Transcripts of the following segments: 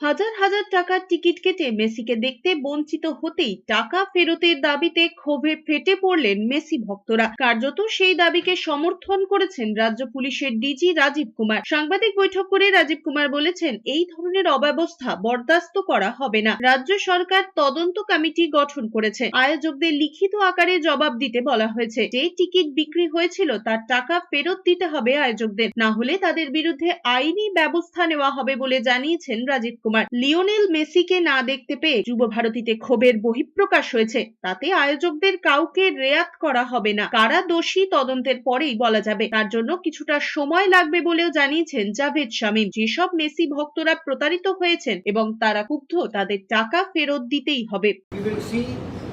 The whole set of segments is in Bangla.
হাজার হাজার টাকার টিকিট কেটে মেসিকে দেখতে বঞ্চিত হতেই টাকা ফেরতের দাবিতে ক্ষোভে ফেটে পড়লেন মেসি ভক্তরা। কার্যত সেই দাবিকে সমর্থন করেছেন রাজ্য পুলিশের ডিজি রাজীব কুমার। সাংবাদিক বৈঠক করে রাজীব কুমার বলেছেন, এই ধরনের অব্যবস্থা বরদাস্ত করা হবে না। রাজ্য সরকার তদন্ত কমিটি গঠন করেছে। আয়োজকদের লিখিত আকারে জবাব দিতে বলা হয়েছে। যে টিকিট বিক্রি হয়েছিল তার টাকা ফেরত দিতে হবে আয়োজকদের। না হলে তাদের বিরুদ্ধে আইনি ব্যবস্থা নেওয়া হবে বলে জানিয়েছেন রাজীব কুমার লিওনেল মেসিকে না দেখতে পেয়ে যুব ভারতীতে ক্ষোভের বহিঃপ্রকাশ হয়েছে। তাতে আয়োজকদের কাউকে রেয়াত করা হবে না। কারা দোষী তদন্তের পরেই বলা যাবে। তার জন্য কিছুটা সময় লাগবে বলেও জানিয়েছেন জাভেদ শামীম। যেসব মেসি ভক্তরা প্রতারিত হয়েছেন এবং তারা ক্ষুব্ধ তাদের টাকা ফেরত দিতেই হবে।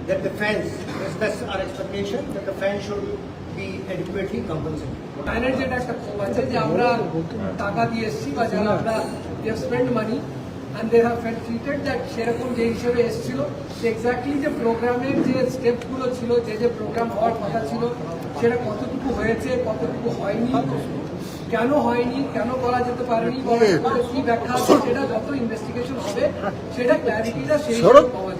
That the fans, that's, that's our expectation, that the fans should be adequately compensated. Final যেটা একটা আছে যে আমরা টাকা দিয়ে এসেছি বা যারা আমরা spend money and they have treated that সেরকম যে হিসেবে এসেছিল এক্স্যাক্টলি যে প্রোগ্রামের যে স্টেপগুলো ছিল যে যে প্রোগ্রাম হওয়ার কথা ছিল সেটা কতটুকু হয়েছে কতটুকু হয়নি কেন হয়নি কেন করা যেতে পারেনি কি ব্যাখ্যা সেটা যত ইনভেস্টিগেশন হবে সেটা ক্ল্যারিটিটা সেই পাওয়া